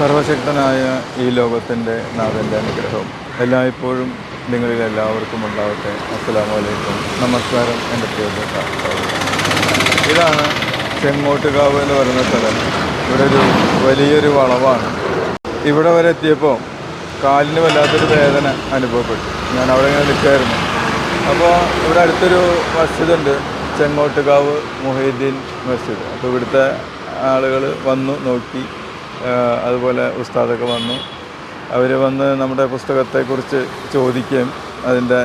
സർവശക്തനായ ഈ ലോകത്തിന്റെ നാഥന്റെ അനുഗ്രഹം എല്ലായ്പ്പോഴും നിങ്ങളിൽ എല്ലാവർക്കും ഉണ്ടാവട്ടെ. അസ്സലാമു അലൈക്കും. നമസ്കാരം എന്റെ പ്രിയപ്പെട്ട. ഇതാണ് ചെങ്ങോട്ടുകാവ് എന്ന് പറയുന്ന സ്ഥലം. ഇവിടെ ഒരു വലിയൊരു വളവാണ്. ഇവിടെ വരെ എത്തിയപ്പോൾ കാലിന് വല്ലാത്തൊരു വേദന അനുഭവപ്പെട്ടു. ഞാൻ അവിടെ ഇങ്ങനെ നിൽക്കായിരുന്നു അപ്പോൾ ഇവിടെ അടുത്തൊരു മസ്ജിദ് ഉണ്ട് ചെങ്ങോട്ടുകാവ് മുഹീദ്ദീൻ മസ്ജിദ്. അപ്പോൾ ഇവിടുത്തെ ആളുകൾ വന്നു നോക്കി. അതുപോലെ ഉസ്താദൊക്കെ വന്നു. അവർ വന്ന് നമ്മുടെ പുസ്തകത്തെക്കുറിച്ച് ചോദിക്കുകയും അതിന്റെ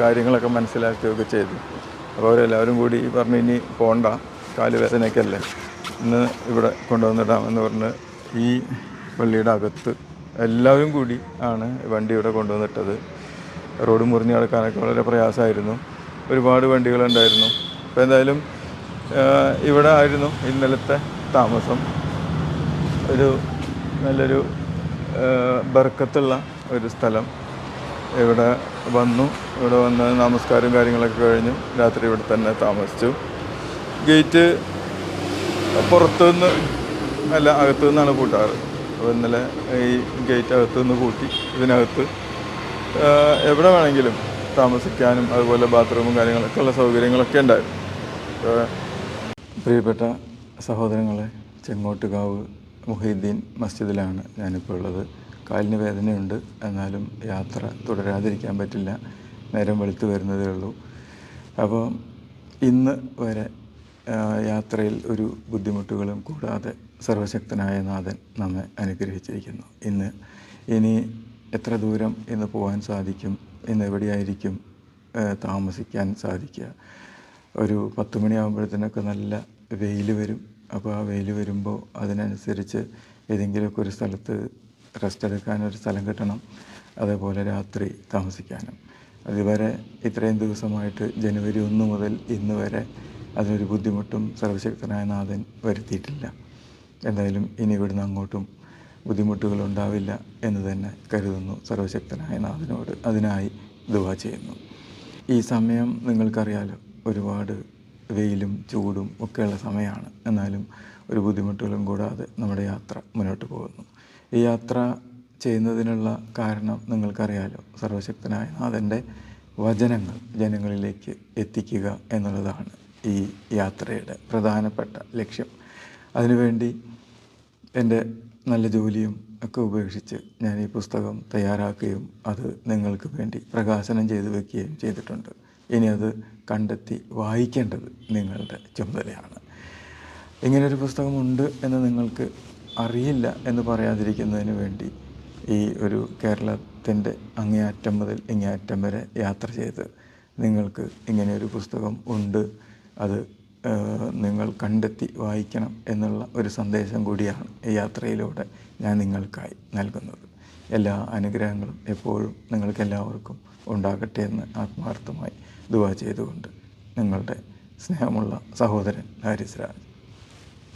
കാര്യങ്ങളൊക്കെ മനസ്സിലാക്കുകയൊക്കെ ചെയ്തു. അപ്പോൾ അവരെല്ലാവരും കൂടി പറഞ്ഞു ഇനി പോണ്ട കാലുവേദനയ്ക്കല്ലേ ഇന്ന് ഇവിടെ കൊണ്ടുവന്നിടാമെന്ന് പറഞ്ഞ് ഈ പള്ളിയുടെ അകത്ത് എല്ലാവരും കൂടി ആണ് വണ്ടി ഇവിടെ കൊണ്ടുവന്നിട്ടത്. റോഡ് മുറിഞ്ഞ് കിടക്കാനൊക്കെ വളരെ പ്രയാസമായിരുന്നു. ഒരുപാട് വണ്ടികളുണ്ടായിരുന്നു. അപ്പോൾ എന്തായാലും ഇവിടെ ആയിരുന്നു ഇന്നലത്തെ താമസം. ഒരു നല്ലൊരു ബർക്കത്തുള്ള ഒരു സ്ഥലം. ഇവിടെ വന്നു. ഇവിടെ വന്ന് നമസ്കാരം കാര്യങ്ങളൊക്കെ കഴിഞ്ഞു. രാത്രി ഇവിടെ തന്നെ താമസിച്ചു. ഗേറ്റ് പുറത്തുനിന്ന് അല്ല അകത്തുനിന്നാണ് കൂട്ടാറ്. അപ്പോൾ ഇന്നലെ ഈ ഗേറ്റ് അകത്തു നിന്ന് പൂട്ടി ഇതിനകത്ത് എവിടെ വേണമെങ്കിലും താമസിക്കാനും അതുപോലെ ബാത്റൂമും കാര്യങ്ങളൊക്കെ ഉള്ള സൗകര്യങ്ങളൊക്കെ ഉണ്ടായിരുന്നു. പ്രിയപ്പെട്ട സഹോദരങ്ങളെ ചെങ്ങോട്ടുകാവ് മുഹീദ്ദീൻ മസ്ജിദിലാണ് ഞാനിപ്പോൾ ഉള്ളത്. കാലിന് വേദനയുണ്ട്. എന്നാലും യാത്ര തുടരാതിരിക്കാൻ പറ്റില്ല. നേരം വെളുത്തു വരുന്നതേ ഉള്ളൂ. അപ്പോൾ ഇന്ന് വരെ യാത്രയിൽ ഒരു ബുദ്ധിമുട്ടുകളും കൂടാതെ സർവശക്തനായ നാഥൻ നമ്മെ അനുഗ്രഹിച്ചിരിക്കുന്നു. ഇന്ന് ഇനി എത്ര ദൂരം ഇന്ന് പോകാൻ സാധിക്കും? ഇന്ന് എവിടെയായിരിക്കും താമസിക്കാൻ സാധിക്കുക? ഒരു പത്ത് മണിയാകുമ്പോഴത്തേനൊക്കെ നല്ല വെയിൽ വരും. അപ്പോൾ ആ വെയിൽ വരുമ്പോൾ അതിനനുസരിച്ച് ഏതെങ്കിലുമൊക്കെ ഒരു സ്ഥലത്ത് റെസ്റ്റ് എടുക്കാൻ ഒരു സ്ഥലം കിട്ടണം. അതേപോലെ രാത്രി താമസിക്കാനും. അതുവരെ ഇത്രയും ദിവസമായിട്ട് ജനുവരി ഒന്ന് മുതൽ ഇന്ന് വരെ അതിനൊരു ബുദ്ധിമുട്ടും സർവശക്തനായ നാഥൻ വരുത്തിയിട്ടില്ല. എന്തായാലും ഇനി ഇവിടുന്ന് അങ്ങോട്ടും ബുദ്ധിമുട്ടുകൾ ഉണ്ടാവില്ല എന്ന് തന്നെ കരുതുന്നു സർവശക്തനായ നാഥനോട്. അതിനായി ദുവാ ചെയ്യുന്നു. ഈ സമയം നിങ്ങൾക്കറിയാലോ ഒരുപാട് വെയിലും ചൂടും ഒക്കെയുള്ള സമയമാണ്. എന്നാലും ഒരു ബുദ്ധിമുട്ടുകളും കൂടാതെ നമ്മുടെ യാത്ര മുന്നോട്ട് പോകുന്നു. ഈ യാത്ര ചെയ്യുന്നതിനുള്ള കാരണം നിങ്ങൾക്കറിയാലോ. സർവശക്തനായ നാഥന്റെ വചനങ്ങൾ ജനങ്ങളിലേക്ക് എത്തിക്കുക എന്നുള്ളതാണ് ഈ യാത്രയുടെ പ്രധാനപ്പെട്ട ലക്ഷ്യം. അതിനുവേണ്ടി എന്റെ നല്ല ജോലിയും ഒക്കെ ഉപേക്ഷിച്ച് ഞാൻ ഈ പുസ്തകം തയ്യാറാക്കുകയും അത് നിങ്ങൾക്ക് വേണ്ടി പ്രകാശനം ചെയ്തു വെക്കുകയും ചെയ്തിട്ടുണ്ട്. ഇനി അത് കണ്ടെത്തി വായിക്കേണ്ടത് നിങ്ങളുടെ ചുമതലയാണ്. ഇങ്ങനൊരു പുസ്തകമുണ്ട് എന്ന് നിങ്ങൾക്ക് അറിയില്ല എന്ന് പറയാതിരിക്കുന്നതിന് വേണ്ടി ഈ ഒരു കേരളത്തിന്റെ അങ്ങേയറ്റം മുതൽ ഇങ്ങേയറ്റം വരെ യാത്ര ചെയ്ത് നിങ്ങൾക്ക് ഇങ്ങനെയൊരു പുസ്തകം ഉണ്ട്. അത് നിങ്ങൾ കണ്ടെത്തി വായിക്കണം എന്നുള്ള ഒരു സന്ദേശം കൂടിയാണ് ഈ യാത്രയിലൂടെ ഞാൻ നിങ്ങൾക്കായി നൽകുന്നത്. എല്ലാ അനുഗ്രഹങ്ങളും എപ്പോഴും നിങ്ങൾക്ക് എല്ലാവർക്കും ഉണ്ടാകട്ടെ എന്ന് ആത്മാർത്ഥമായി ദുവാ ചെയ്തുകൊണ്ട് നിങ്ങളുടെ സ്നേഹമുള്ള സഹോദരൻ ഹാരിസ് രാജ്.